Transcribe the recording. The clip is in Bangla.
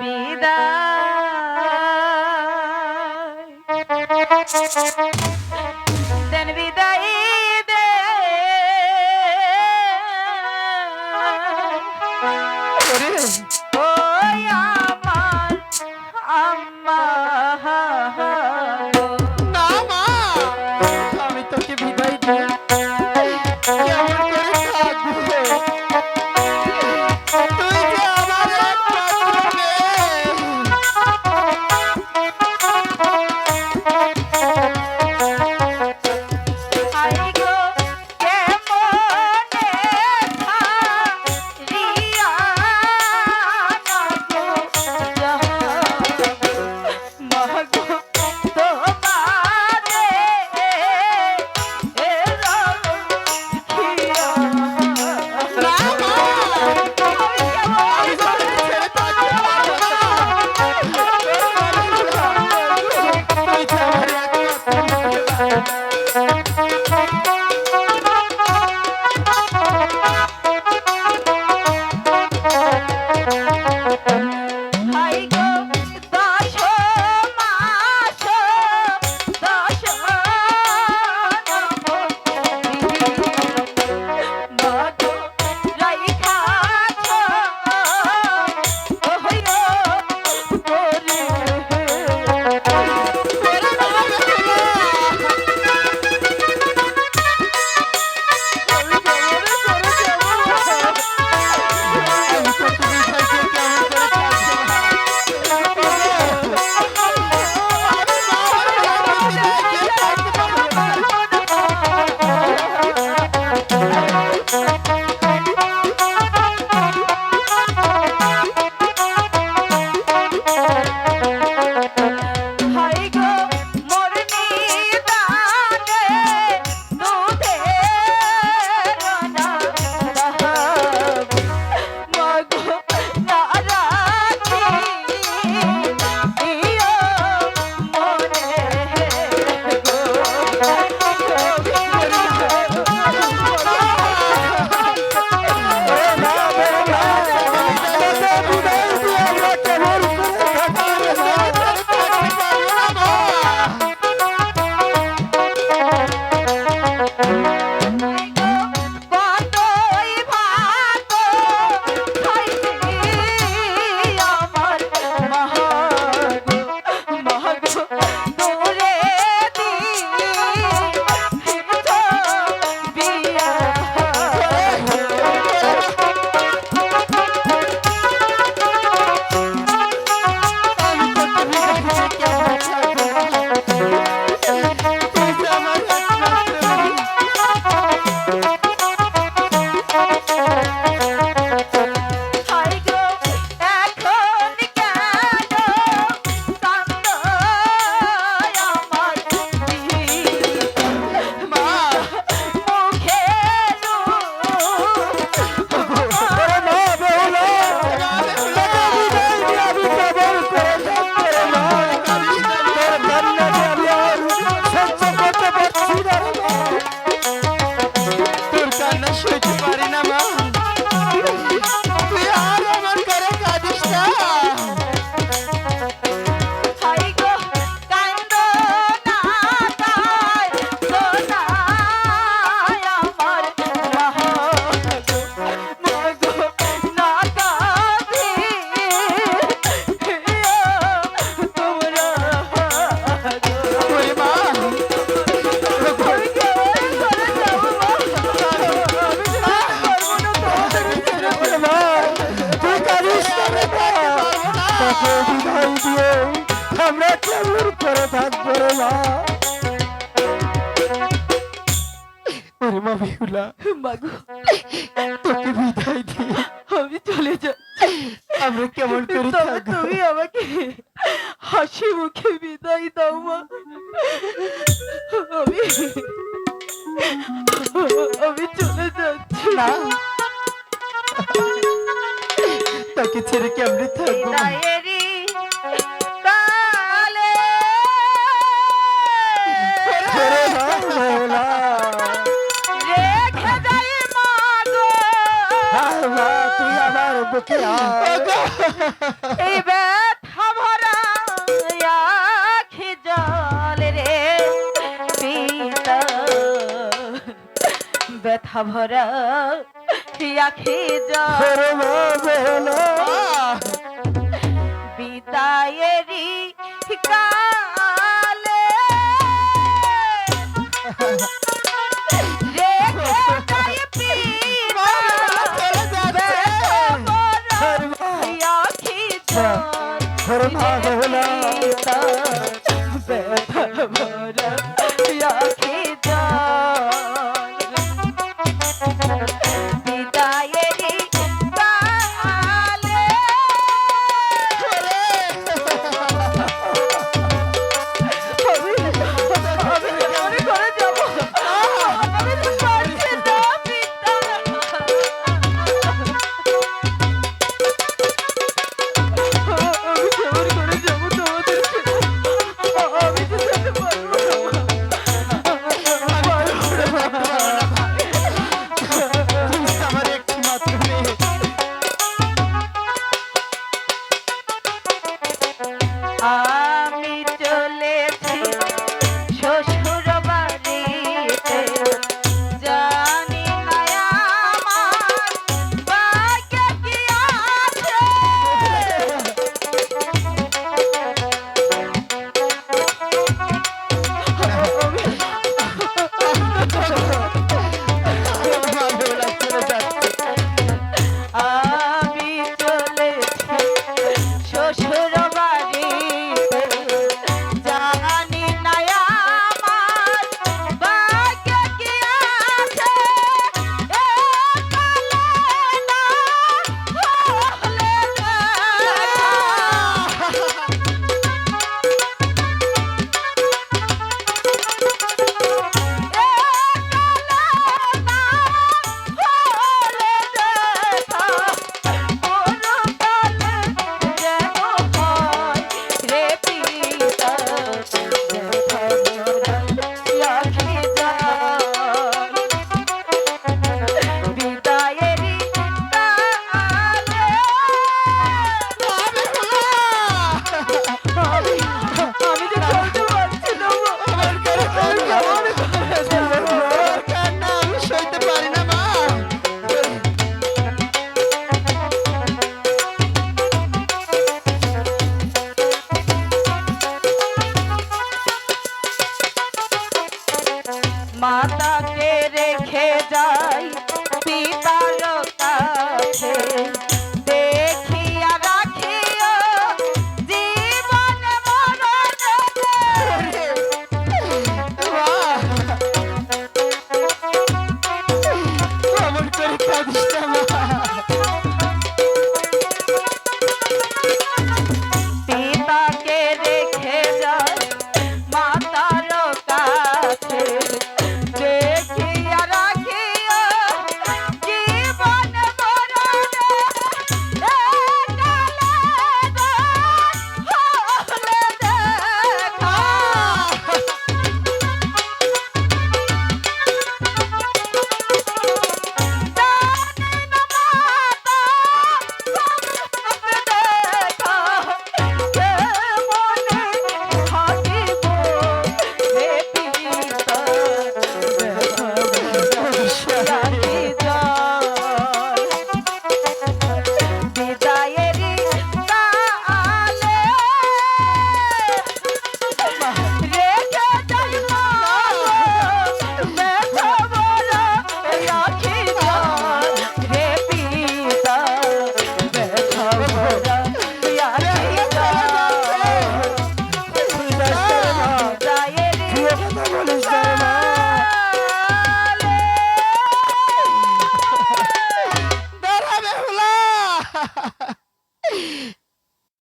বিদায়। কেমন আমি চলে যাচ্ছি কেমন তুমি আমাকে হাসি মুখে বিদায় দাও মা। আমি আমি চলে যাচ্ছি। না। তাকে ছেড়ে কেমনে থাকব এই ব্যথা ভরা আখি জল রে পিতা ব্যথা ভরা আখি কালে বেহনা ব্যথা